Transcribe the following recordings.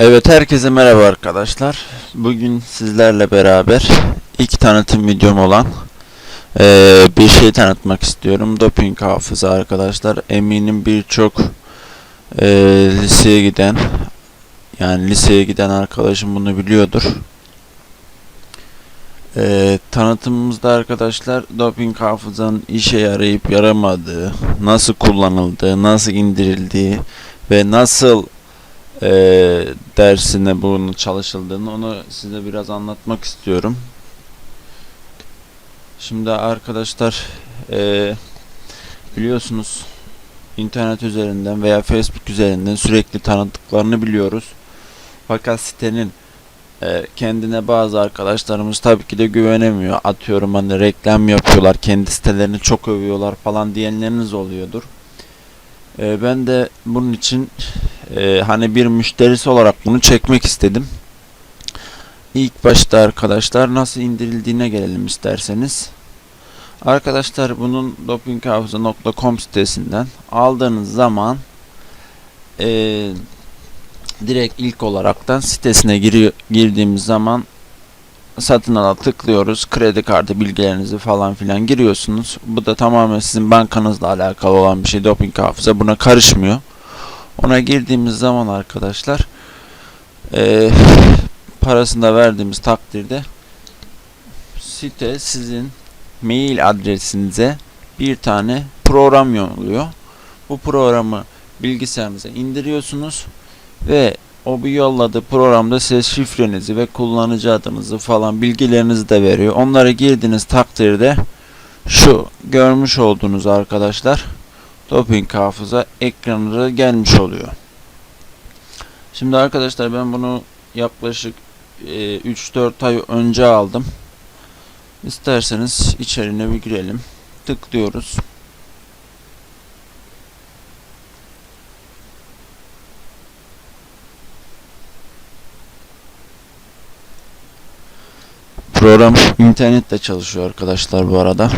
Evet herkese merhaba arkadaşlar. Bugün sizlerle beraber ilk tanıtım videom olan eee, bir şey tanıtmak istiyorum. Doping hafıza arkadaşlar. Eminim birçok eee, liseye giden yani liseye giden arkadaşım bunu biliyordur. Eee, tanıtımımızda arkadaşlar doping hafızanın işe yarayıp yaramadığı, nasıl kullanıldığı, nasıl indirildiği ve nasıl eee dersine bunun çalışıldığını onu size biraz anlatmak istiyorum. Şimdi arkadaşlar eee, biliyorsunuz internet üzerinden veya Facebook üzerinden sürekli tanıttıklarını biliyoruz. Fakat sitenin eee, kendine bazı arkadaşlarımız tabii ki de güvenemiyor. Atıyorum hani reklam yapıyorlar, kendi sitelerini çok övüyorlar falan diyenleriniz oluyordur. Eee, ben de bunun için ee, hani bir müşterisi olarak bunu çekmek istedim. İlk başta arkadaşlar nasıl indirildiğine gelelim isterseniz. Arkadaşlar bunun dopinghafıza.com sitesinden aldığınız zaman ee, direkt ilk olaraktan sitesine giriyor, girdiğimiz zaman satın ala tıklıyoruz. Kredi kartı bilgilerinizi falan filan giriyorsunuz. Bu da tamamen sizin bankanızla alakalı olan bir şey. Doping hafıza buna karışmıyor. Ona girdiğimiz zaman arkadaşlar eee parasını da verdiğimiz takdirde site sizin mail adresinize bir tane program yolluyor. Bu programı bilgisayarınıza indiriyorsunuz ve o bir yolladığı programda size şifrenizi ve kullanıcı adınızı falan bilgilerinizi de veriyor. Onları girdiğiniz takdirde şu görmüş olduğunuz arkadaşlar doping hafıza ekranına gelmiş oluyor. Şimdi arkadaşlar ben bunu yaklaşık e, 3-4 ay önce aldım. İsterseniz içeriğine bir girelim. Tıklıyoruz. Program internette çalışıyor arkadaşlar bu arada.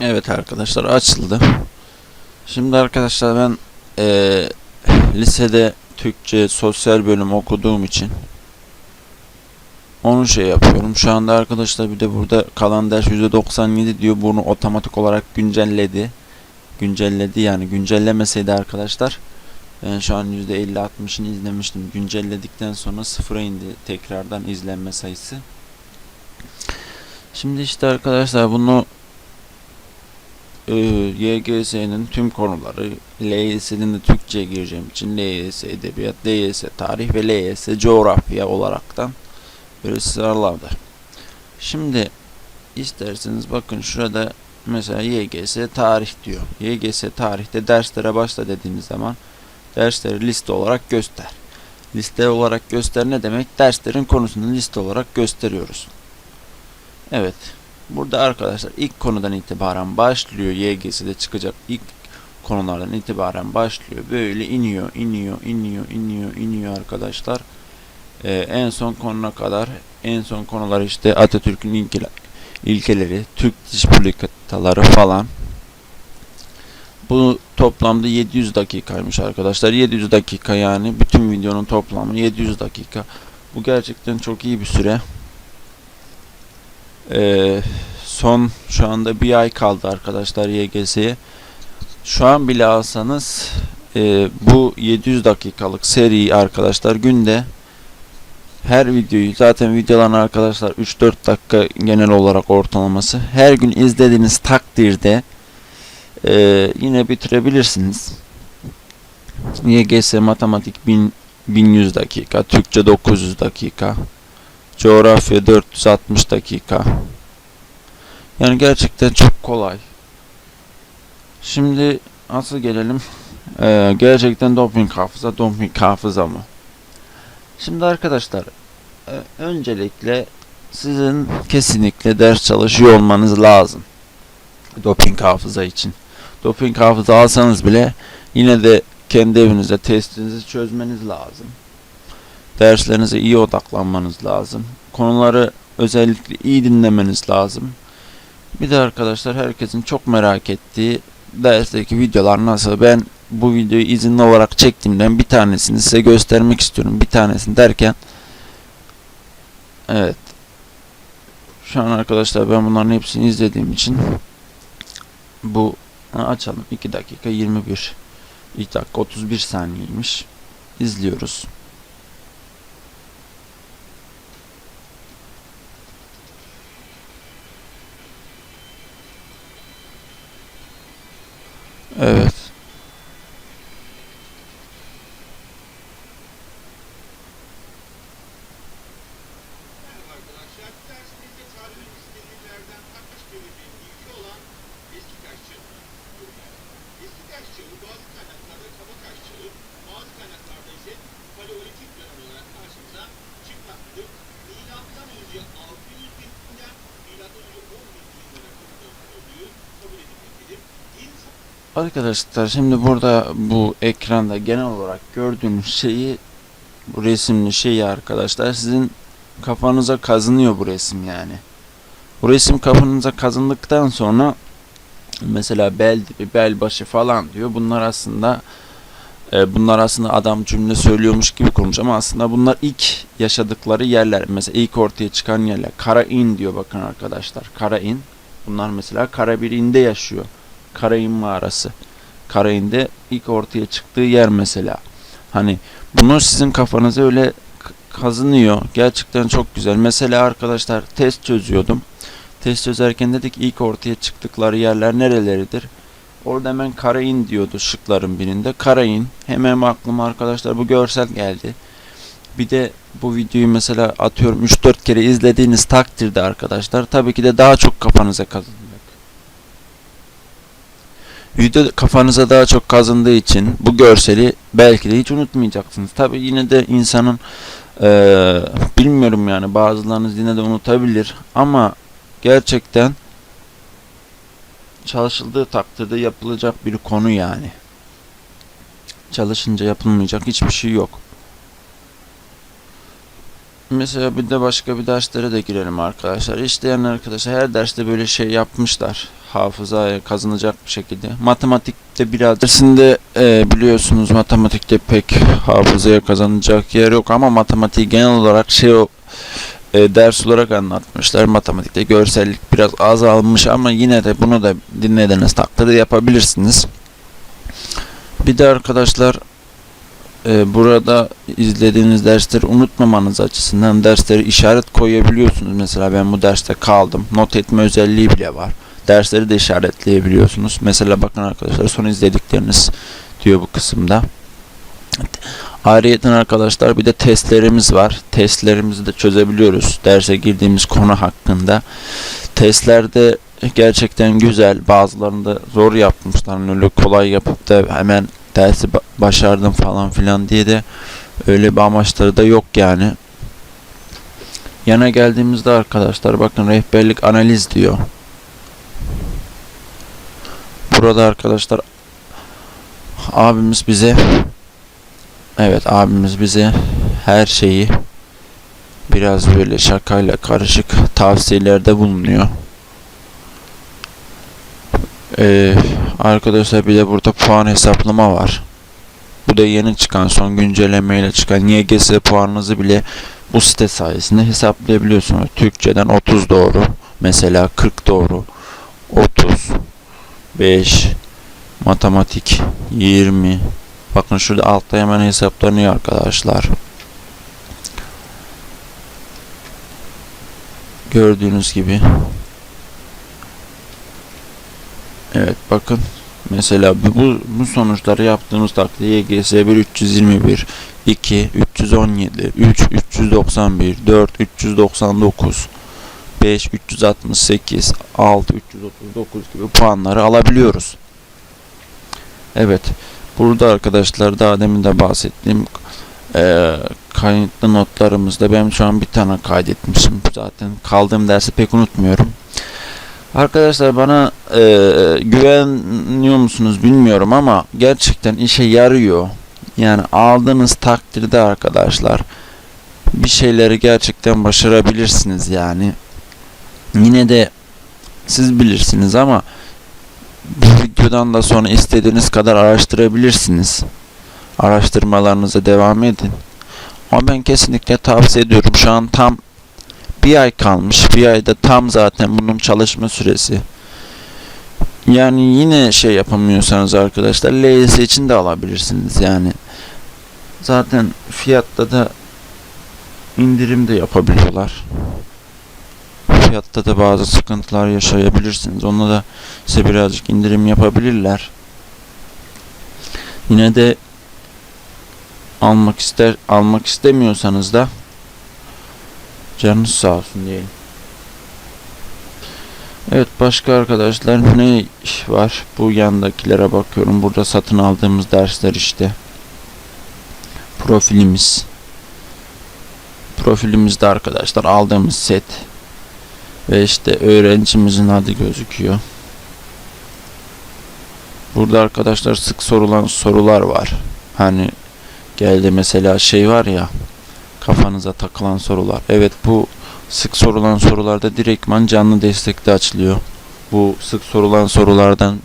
Evet arkadaşlar açıldı. Şimdi arkadaşlar ben eee, lisede Türkçe sosyal bölüm okuduğum için onu şey yapıyorum. Şu anda arkadaşlar bir de burada kalan ders %97 diyor. Bunu otomatik olarak güncelledi. Güncelledi yani güncellemeseydi arkadaşlar ben şu an %50-60'ını izlemiştim. Güncelledikten sonra sıfıra indi tekrardan izlenme sayısı. Şimdi işte arkadaşlar bunu e, YGS'nin tüm konuları LYS'nin de Türkçe'ye gireceğim için LYS Edebiyat, LYS Tarih ve LYS Coğrafya olaraktan böyle sıraladı. Şimdi isterseniz bakın şurada mesela YGS Tarih diyor. YGS Tarih'te derslere başla dediğimiz zaman dersleri liste olarak göster. Liste olarak göster ne demek? Derslerin konusunu liste olarak gösteriyoruz. Evet. Burada arkadaşlar ilk konudan itibaren başlıyor. YGS'de çıkacak ilk konulardan itibaren başlıyor. Böyle iniyor, iniyor, iniyor, iniyor, iniyor arkadaşlar. Ee, en son konuna kadar en son konular işte Atatürk'ün ilke- ilkeleri, Türk dış politikaları falan. Bu toplamda 700 dakikaymış arkadaşlar. 700 dakika yani bütün videonun toplamı 700 dakika. Bu gerçekten çok iyi bir süre. Ee, son şu anda bir ay kaldı arkadaşlar YGS'ye. Şu an bile alsanız e, bu 700 dakikalık seri arkadaşlar günde her videoyu zaten videoların arkadaşlar 3-4 dakika genel olarak ortalaması her gün izlediğiniz takdirde e, yine bitirebilirsiniz. YGS matematik 1000, 1100 dakika, Türkçe 900 dakika, coğrafya 460 dakika. Yani gerçekten çok kolay. Şimdi asıl gelelim eee, gerçekten doping hafıza doping hafıza mı? Şimdi arkadaşlar e, öncelikle sizin kesinlikle ders çalışıyor olmanız lazım. Doping hafıza için. Doping hafıza alsanız bile yine de kendi evinizde testinizi çözmeniz lazım. Derslerinize iyi odaklanmanız lazım. Konuları özellikle iyi dinlemeniz lazım. Bir de arkadaşlar herkesin çok merak ettiği dersteki videolar nasıl? Ben bu videoyu izinli olarak çektiğimden bir tanesini size göstermek istiyorum. Bir tanesini derken Evet. Şu an arkadaşlar ben bunların hepsini izlediğim için bu açalım 2 dakika 21 2 dakika 31 saniyeymiş. İzliyoruz. Evet. Arkadaşlar şimdi burada bu ekranda genel olarak gördüğünüz şeyi bu resimli şeyi arkadaşlar sizin kafanıza kazınıyor bu resim yani. Bu resim kafanıza kazındıktan sonra mesela bel dibi, bel başı falan diyor. Bunlar aslında e, bunlar aslında adam cümle söylüyormuş gibi kurmuş ama aslında bunlar ilk yaşadıkları yerler. Mesela ilk ortaya çıkan yerler. Karain diyor bakın arkadaşlar. Karain. Bunlar mesela Karabir'inde yaşıyor. Karain mağarası. Karain'de ilk ortaya çıktığı yer mesela. Hani bunu sizin kafanıza öyle kazınıyor. Gerçekten çok güzel. Mesela arkadaşlar test çözüyordum. Test çözerken dedik ilk ortaya çıktıkları yerler nereleridir? Orada hemen Karain diyordu şıkların birinde. Karain. Hemen aklıma arkadaşlar bu görsel geldi. Bir de bu videoyu mesela atıyorum 3-4 kere izlediğiniz takdirde arkadaşlar tabii ki de daha çok kafanıza kazınacak. Video kafanıza daha çok kazındığı için bu görseli belki de hiç unutmayacaksınız. Tabii yine de insanın eee, bilmiyorum yani bazılarınız yine de unutabilir ama gerçekten çalışıldığı takdirde yapılacak bir konu yani. Çalışınca yapılmayacak hiçbir şey yok. Mesela bir de başka bir derslere de girelim arkadaşlar. İşleyen arkadaşlar her derste böyle şey yapmışlar. Hafızaya kazanacak bir şekilde. Matematikte biraz dersinde e, biliyorsunuz matematikte pek hafızaya kazanacak yer yok ama matematiği genel olarak şey o e, ders olarak anlatmışlar. Matematikte görsellik biraz azalmış ama yine de bunu da dinlediğiniz takdirde yapabilirsiniz. Bir de arkadaşlar e, burada izlediğiniz dersleri unutmamanız açısından dersleri işaret koyabiliyorsunuz. Mesela ben bu derste kaldım. Not etme özelliği bile var. Dersleri de işaretleyebiliyorsunuz. Mesela bakın arkadaşlar son izledikleriniz diyor bu kısımda. Ayrıyeten arkadaşlar bir de testlerimiz var. Testlerimizi de çözebiliyoruz. Derse girdiğimiz konu hakkında. Testlerde gerçekten güzel. Bazılarında zor yapmışlar. Öyle kolay yapıp da hemen dersi ba- başardım falan filan diye de öyle bir amaçları da yok yani. Yana geldiğimizde arkadaşlar bakın rehberlik analiz diyor. Burada arkadaşlar abimiz bize evet abimiz bize her şeyi biraz böyle şakayla karışık tavsiyelerde bulunuyor. Ee, arkadaşlar bir de burada puan hesaplama var. Bu da yeni çıkan son güncellemeyle çıkan YGS puanınızı bile bu site sayesinde hesaplayabiliyorsunuz. Türkçeden 30 doğru. Mesela 40 doğru. 30 5 matematik 20 Bakın şurada altta hemen hesaplanıyor arkadaşlar. Gördüğünüz gibi. Evet bakın. Mesela bu, bu sonuçları yaptığımız takdirde YGS 1 321 2 317 3 391 4 399 5 368 6 339 gibi puanları alabiliyoruz. Evet. Burada arkadaşlar daha demin de bahsettiğim eee kayıtlı notlarımızda ben şu an bir tane kaydetmişim. Zaten kaldığım dersi pek unutmuyorum. Arkadaşlar bana eee, güveniyor musunuz bilmiyorum ama gerçekten işe yarıyor. Yani aldığınız takdirde arkadaşlar bir şeyleri gerçekten başarabilirsiniz yani. Yine de siz bilirsiniz ama bu video videodan da sonra istediğiniz kadar araştırabilirsiniz. Araştırmalarınıza devam edin. Ama ben kesinlikle tavsiye ediyorum. Şu an tam bir ay kalmış. Bir ayda tam zaten bunun çalışma süresi. Yani yine şey yapamıyorsanız arkadaşlar LYS için de alabilirsiniz yani. Zaten fiyatta da indirim de yapabiliyorlar. Fiyatta da bazı sıkıntılar yaşayabilirsiniz. Onunla da size birazcık indirim yapabilirler. Yine de almak ister almak istemiyorsanız da canınız sağ olsun diyelim. Evet başka arkadaşlar ne var? Bu yandakilere bakıyorum. Burada satın aldığımız dersler işte. Profilimiz. Profilimizde arkadaşlar aldığımız set ve işte öğrencimizin adı gözüküyor. Burada arkadaşlar sık sorulan sorular var. Hani geldi mesela şey var ya kafanıza takılan sorular. Evet bu sık sorulan sorularda direktman canlı destekte açılıyor. Bu sık sorulan sorulardan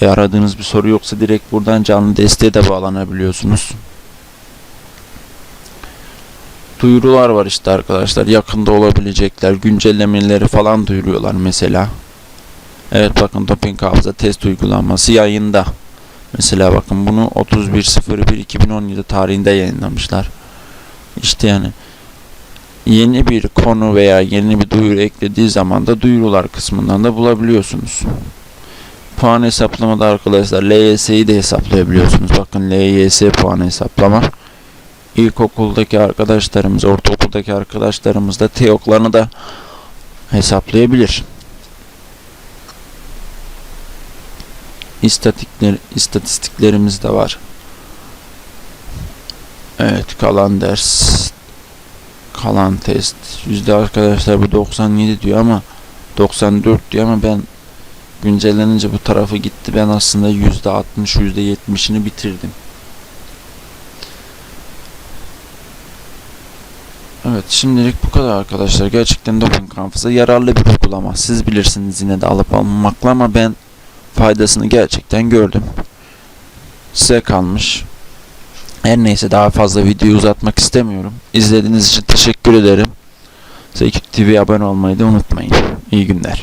e, aradığınız bir soru yoksa direkt buradan canlı desteğe de bağlanabiliyorsunuz. Duyurular var işte arkadaşlar. Yakında olabilecekler. Güncellemeleri falan duyuruyorlar mesela. Evet bakın doping hafıza test uygulanması yayında. Mesela bakın bunu 31.01.2017 tarihinde yayınlamışlar. İşte yani yeni bir konu veya yeni bir duyuru eklediği zaman da duyurular kısmından da bulabiliyorsunuz. Puan hesaplamada arkadaşlar LYS'yi de hesaplayabiliyorsunuz. Bakın LYS puan hesaplama. İlkokuldaki arkadaşlarımız, ortaokuldaki arkadaşlarımız da TEOK'larını da hesaplayabilir. İstatikler, istatistiklerimiz de var. Evet kalan ders kalan test yüzde arkadaşlar bu 97 diyor ama 94 diyor ama ben güncellenince bu tarafı gitti ben aslında yüzde 60 yüzde 70'ini bitirdim Evet şimdilik bu kadar arkadaşlar gerçekten doping hafıza yararlı bir uygulama siz bilirsiniz yine de alıp almamakla ama ben faydasını gerçekten gördüm size kalmış her neyse daha fazla videoyu uzatmak istemiyorum. İzlediğiniz için teşekkür ederim. Zekip TV'ye abone olmayı da unutmayın. İyi günler.